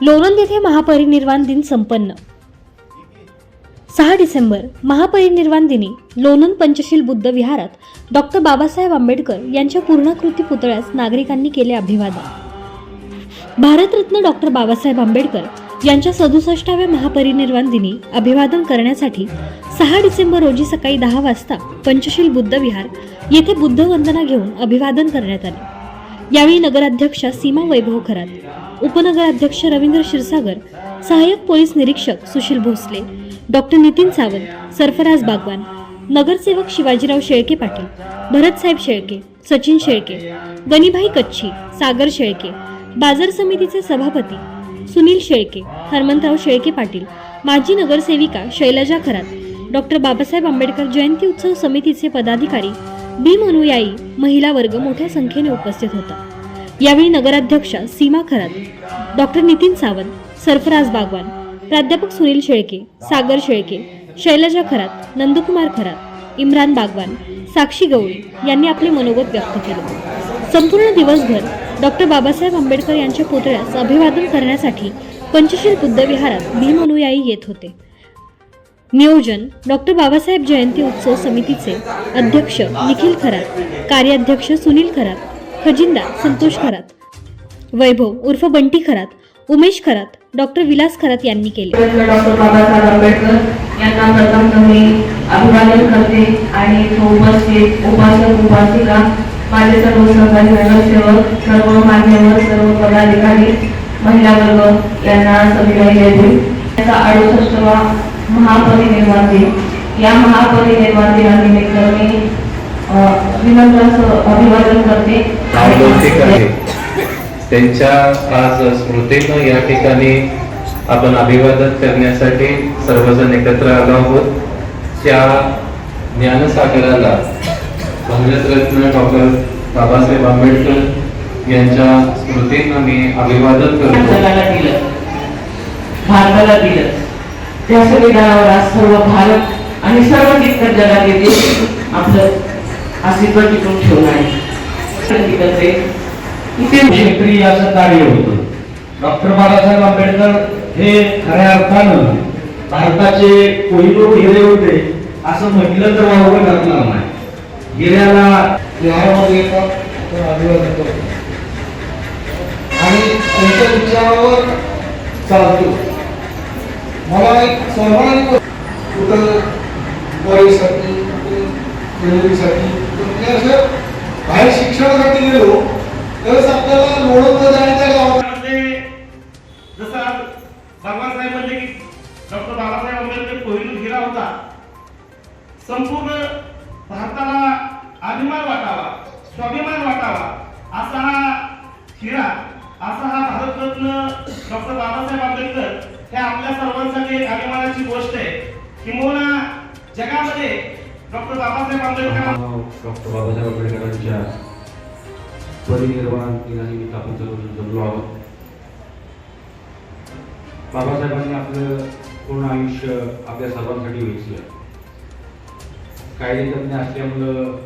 लोणंद येथे महापरिनिर्वाण दिन संपन्न. सहा डिसेंबर महापरिनिर्वाण दिनी लोणंद पंचशील बुद्ध विहारात डॉक्टर बाबासाहेब आंबेडकर यांच्या पूर्णाकृती पुतळ्यास नागरिकांनी केले अभिवादन. भारतरत्न डॉक्टर बाबासाहेब आंबेडकर यांच्या सदुसष्टाव्या महापरिनिर्वाण दिनी अभिवादन करण्यासाठी सहा डिसेंबर रोजी सकाळी दहा वाजता पंचशील बुद्ध विहार येथे बुद्ध वंदना घेऊन अभिवादन करण्यात आले. यावेळी नगराध्यक्षा सीमा वैभव खरात उपनगराध्यक्ष रवींद्र क्षीरसागर सहाय्यक पोलीस निरीक्षक सुशील भोसले डॉक्टर नितीन सावंत सरफराज बागवान नगरसेवक शिवाजीराव शेळके पाटील भरतसाहेब शेळके सचिन शेळके गणिभाई कच्छी सागर शेळके बाजार समितीचे सभापती सुनील शेळके हरमंतराव शेळके पाटील माजी नगरसेविका शैलजा खरात डॉक्टर बाबासाहेब आंबेडकर जयंती उत्सव समितीचे पदाधिकारी भीम अनुयायी महिला वर्ग मोठ्या संख्येने उपस्थित होता. यावेळी नगराध्यक्षा सीमा खरात डॉक्टर नितीन सावंत सरफराज बागवान प्राध्यापक सुनील शेळके सागर शेळके शैलजा खरात नंदकुमार खरात इम्रान बागवान साक्षी गवळी यांनी आपले मनोगत व्यक्त केले. संपूर्ण दिवसभर डॉक्टर बाबासाहेब आंबेडकर यांच्या पुतळ्यास अभिवादन करण्यासाठी पंचशील बुद्ध विहारात भीम अनुयायी येत होते. नियोजन डॉक्टर बाबासाहेब जयंती उत्सव समितीचे अध्यक्ष निखिल खरात कार्याध्यक्ष सुनील खरात खजिंदा संतोष खरात वैभव उर्फ बंटी खरात उमेश खरात डॉक्टर विलास खरात यांनी केले. डॉक्टर बाबासाहेब आंबेडकर यांना प्रथम मी अभिवादन करते आणि उपस्थित उपासक उपासिका माझे सर्व सहकारी नगरसेवक सर्व मान्यवर सर्व पदाधिकारी महिला वर्ग यांना सविनय देते त्याचा अडुसष्टवा महापरिनिर्वाण दिन. या महापरिनिर्वाण दिनानिमित्त मी विनम्र अभिवादन करते. त्यांच्या आज स्मृतीनं या ठिकाणी आपण अभिवादन करण्यासाठी सर्वजण एकत्र आलो आहोत. त्या ज्ञानसागराला भारतरत्न डॉक्टर बाबासाहेब आंबेडकर यांच्या स्मृतीनं मी अभिवादन करतो. भारताला दिलं. त्या संविधानावर आज सर्व भारत आणि सर्व तिथं जगातील देश आपलं अस्तित्व टिकून ठेवून आहे. इथे क्षेत्रीय असं कार्य होतं? डॉक्टर बाबासाहेब आंबेडकर हे खऱ्या अर्थानं भारताचे कोहिनूर हिरे होते असं म्हटलं तर वावगं ठरणार नाही. हिऱ्याला बिहारमध्ये येतात आपण अभिवादन करतो. आणि त्यांच्या विचारावर चालतो. सर्वांनी कुठं बॉईसाठी डिलिव्हरीसाठी म्हणजे असं बाहेर शिक्षणासाठी गेलो तरच आपल्याला लोणंद आणि त्या जसं बाबासाहेब म्हणले की डॉक्टर बाबासाहेब आंबेडकर कोहिनूर हिरा होता. संपूर्ण भारताला अभिमान वाटावा स्वाभिमान वाटावा असा हा हिरा असा हा भारतरत्न डॉक्टर बाबासाहेब आंबेडकर हे आपल्या सर्वांसाठी अभिमानाची गोष्ट आहे. किंबहुना जगामध्ये डॉक्टर बाबासाहेब आंबेडकर डॉक्टर बाबासाहेब आंबेडकरांच्या परिनिर्वाण दिनानिमित्त आपण सर्व जमलो आहोत. बाबासाहेबांनी आपलं पूर्ण आयुष्य आपल्या सर्वांसाठी वेचलं. कायदेतज्ञ असल्यामुळं